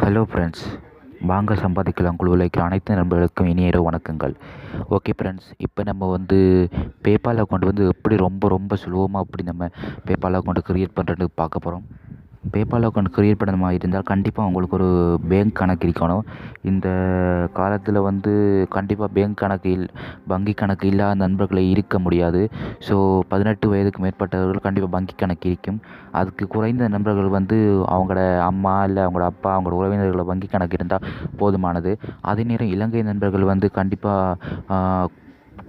Hello friends வாங்க சம்பாதிக்கலாம் குழுவில் இருக்கிற அனைத்து நண்பர்களுக்கும் இனிய இரவு வணக்கங்கள். ஓகே ஃப்ரெண்ட்ஸ் இப்போ நம்ம வந்து பேபால் அக்கௌண்ட் வந்து எப்படி ரொம்ப ரொம்ப சுலபமாக அப்படி நம்ம பேபால் அக்கௌண்ட்டை க்ரியேட் பண்ணுறது பார்க்க போகிறோம் பேபால் அக்கௌண்ட் க்ரியேட் பண்ணுற மாதிரி இருந்தால் கண்டிப்பாக உங்களுக்கு ஒரு பேங்க் கணக்கு இருக்கணும். இந்த காலத்தில் வந்து கண்டிப்பாக பேங்க் கணக்கு இல் வங்கி கணக்கு இல்லாத நண்பர்களை இருக்க முடியாது. ஸோ பதினெட்டு வயதுக்கு மேற்பட்டவர்கள் கண்டிப்பாக வங்கி கணக்கு இருக்கும். அதுக்கு குறைந்த நண்பர்கள் வந்து அவங்களோட அம்மா இல்லை அவங்களோட அப்பா அவங்களோட உறவினர்களோட வங்கி கணக்கு இருந்தால் போதுமானது. அதே நேரம் இலங்கை நண்பர்கள் வந்து கண்டிப்பாக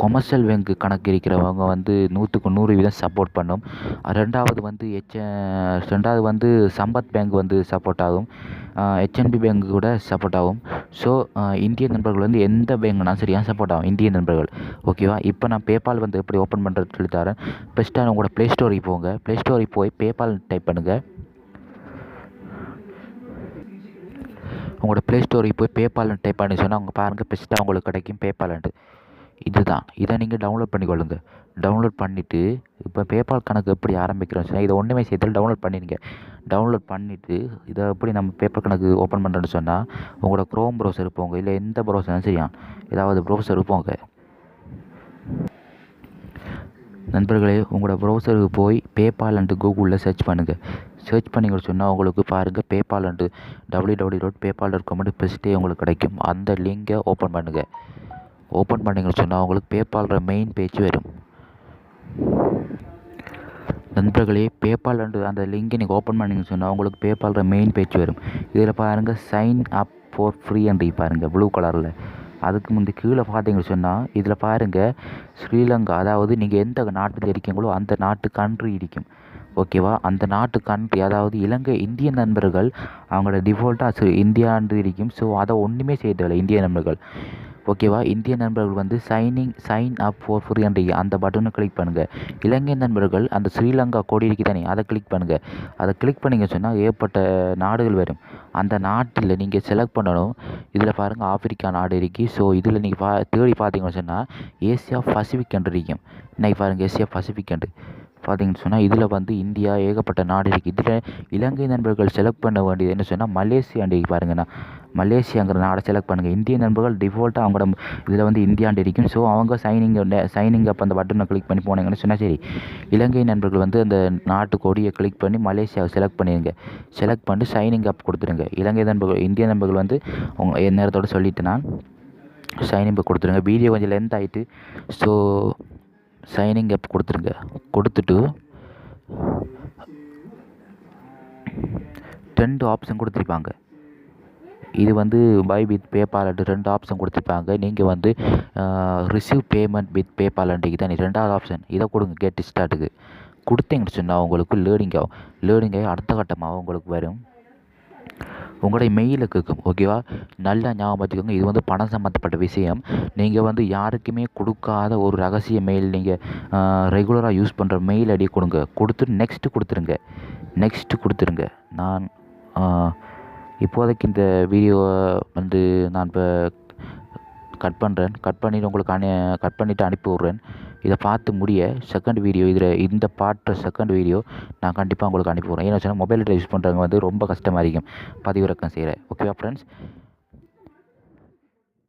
கொமர்ஷியல் பேங்க் கணக்கு இருக்கிறவங்க வந்து நூற்றுக்கு நூறு வீதம் சப்போர்ட் பண்ணும். ரெண்டாவது வந்து ஹெச் ரெண்டாவது வந்து சம்பத் பேங்க் வந்து சப்போர்ட் ஆகும். ஹெச்என்பி பேங்க் கூட சப்போர்ட் ஆகும். ஸோ இந்திய நண்பர்கள் வந்து எந்த பேங்க்னா சரியாக சப்போர்ட் ஆகும்? இந்திய நண்பர்கள். ஓகேவா இப்போ நான் பேபால் வந்து எப்படி ஓப்பன் பண்ணுறது சொல்லி தரேன். ஃபஸ்ட்டாக உங்களோட ப்ளே ஸ்டோருக்கு போங்க. ப்ளே ஸ்டோருக்கு போய் பேபால் டைப் பண்ணுங்கள் உங்களோட ப்ளே ஸ்டோருக்கு போய் பேபால்னு டைப் பண்ணி சொன்னால் அவங்க பாருங்கள் பெஸ்ட்டாக உங்களுக்கு கிடைக்கும் பேபால்ன்ட்டு இதுதான். இதை நீங்கள் டவுன்லோட் பண்ணிக்கொள்ளுங்க டவுன்லோட் பண்ணிவிட்டு இப்போ பேபால் கணக்கு எப்படி ஆரம்பிக்கிறோம் சொன்னால் இதை ஒன்றுமே செய்தால் டவுன்லோட் பண்ணிடுங்க. டவுன்லோட் பண்ணிவிட்டு இதை எப்படி நம்ம பேப்பர் கணக்கு ஓப்பன் பண்ணுறோம்னு சொன்னால் உங்களோட க்ரோம் ப்ரௌசர் போங்க இல்லை எந்த ப்ரௌசரும் சரியா ஏதாவது ப்ரௌசர் போங்க. நண்பர்களே உங்களோட ப்ரௌசருக்கு போய் பேபால் அண்டு கூகுளில் சர்ச் பண்ணுங்கள் சர்ச் பண்ணிங்க சொன்னால் உங்களுக்கு பாருங்கள் பேபால்ன்ட்டு W W dot PayPal dot com ஃபஸ்ட்டே உங்களுக்கு கிடைக்கும். அந்த லிங்கை ஓப்பன் பண்ணுங்கள் ஓப்பன் பண்ணிங்கன்னு சொன்னால் உங்களுக்கு பேபால்ற மெயின் பேஜ் வரும். நண்பர்களே பேபால் அந்த லிங்கை நீங்கள் ஓப்பன் பண்ணிங்கன்னு சொன்னால் உங்களுக்கு பேபால்ற மெயின் பேஜ் வரும். இதில் பாருங்கள் sign up for free and பாருங்கள் ப்ளூ கலரில் அதுக்கு முந்தி கீழே பார்த்தீங்கன்னு சொன்னால் இதில் பாருங்கள் ஸ்ரீலங்கா அதாவது நீங்கள் எந்த நாட்டில் இருக்கீங்களோ அந்த நாட்டு கண்ட்ரி இருக்கும். ஓகேவா அந்த நாட்டு கண்ட்ரி அதாவது இலங்கை இந்திய நண்பர்கள் அவங்களோட டிஃபால்ட்டாக இந்தியான்றது இருக்கும். ஸோ அதை ஒன்றுமே செய்ய இந்திய நண்பர்கள். ஓகேவா இந்திய நண்பர்கள் வந்து signing sign up for free and அந்த பட்டனை கிளிக் பண்ணுங்கள் இலங்கை நண்பர்கள் அந்த ஸ்ரீலங்கா கொடி இருக்கு தானே? அதை கிளிக் பண்ணுங்கள் அதை கிளிக் பண்ணிங்க சொன்னால் ஏற்பட்ட நாடுகள் வரும். அந்த நாட்டில் நீங்கள் செலக்ட் பண்ணணும். இதில் பாருங்கள் ஆப்பிரிக்கா நாடு இருக்கு. ஸோ இதில் நீங்கள் பா தேடி பார்த்தீங்கன்னு சொன்னால் ஏசியா பசிபிக் என்று இருக்கும். இன்றைக்கி பாருங்கள் ஏசியா பசிபிக் என்று. பார்த்தீங்கன்னு சொன்னால் இதில் வந்து இந்தியா ஏகப்பட்ட நாடு இருக்குது இதில் இலங்கை நண்பர்கள் செலக்ட் பண்ண வேண்டியது என்ன சொன்னால் மலேசியா மலேசியாண்டு பாருங்கண்ணா. மலேசியாங்கிற நாடை செலக்ட் பண்ணுங்கள் இந்திய நண்பர்கள் டிஃபால்ட்டாக அவங்களோட இதில் வந்து இந்தியாண்டு இருக்கும். ஸோ அவங்க சைனிங் சைனிங் அப் அந்த பட்டனை கிளிக் பண்ணி போனீங்கன்னு சொன்னால் சரி. இலங்கை நண்பர்கள் வந்து அந்த நாட்டு கொடியை கிளிக் பண்ணி மலேசியாவை செலக்ட் பண்ணிடுங்க செலக்ட் பண்ணி சைனிங் அப் கொடுத்துருங்க இலங்கை நண்பர்கள் இந்திய நண்பர்கள் வந்து உங்கள் நேரத்தோடு சொல்லிட்டு நான் சைனிங் அப் கொடுத்துருங்க வீடியோ கொஞ்சம் லென்த் ஆகிட்டு ஸோ சைனிங் அப் கொடுத்துருங்க கொடுத்துட்டு ரெண்டு ஆப்ஷன் கொடுத்துருப்பாங்க. இது வந்து பை வித் பேபால்ட்டு ரெண்டு ஆப்ஷன் கொடுத்துருப்பாங்க. நீங்கள் வந்து ரிசீவ் பேமெண்ட் வித் பேபால்ன்ட்டு தான் ரெண்டாவது ஆப்ஷன் இதை கொடுங்க கெட் ஸ்டார்ட்டுக்கு கொடுத்தீங்கன்னு சொன்னால் உங்களுக்கு லேர்னிங் ஆகும். லேர்னிங் ஆகி அடுத்த கட்டமாக உங்களுக்கு வரும். உங்களுடைய மெயிலுக்கு இருக்கும் ஓகேவா நல்லா ஞாபகம் வச்சுக்கோங்க இது வந்து பணம் சம்மந்தப்பட்ட விஷயம். நீங்கள் வந்து யாருக்குமே கொடுக்காத ஒரு ரகசிய மெயில் நீங்கள் ரெகுலராக யூஸ் பண்ணுற மெயில் ஐடி கொடுங்க. கொடுத்துட்டு நெக்ஸ்ட்டு கொடுத்துருங்க. நெக்ஸ்ட்டு கொடுத்துருங்க. நான் இப்போதைக்கு இந்த வீடியோவை வந்து நான் இப்போ கட் பண்ணுறேன் கட் பண்ணிவிட்டு உங்களுக்கு அனு கட் பண்ணிவிட்டு அனுப்பி விட்றேன். இதை பார்த்து முடிய செகண்ட் வீடியோ இதில் இந்த பாட்டை செகண்ட் வீடியோ நான் கண்டிப்பாக உங்களுக்கு அனுப்பி விட்றேன். ஏன்னா வச்சுன்னா மொபைல் யூஸ் பண்ணுறவங்க வந்து ரொம்ப கஷ்டமாக இருக்கும். பதிவிறக்கம் செய்கிறேன் ஓகேவா ஃப்ரெண்ட்ஸ்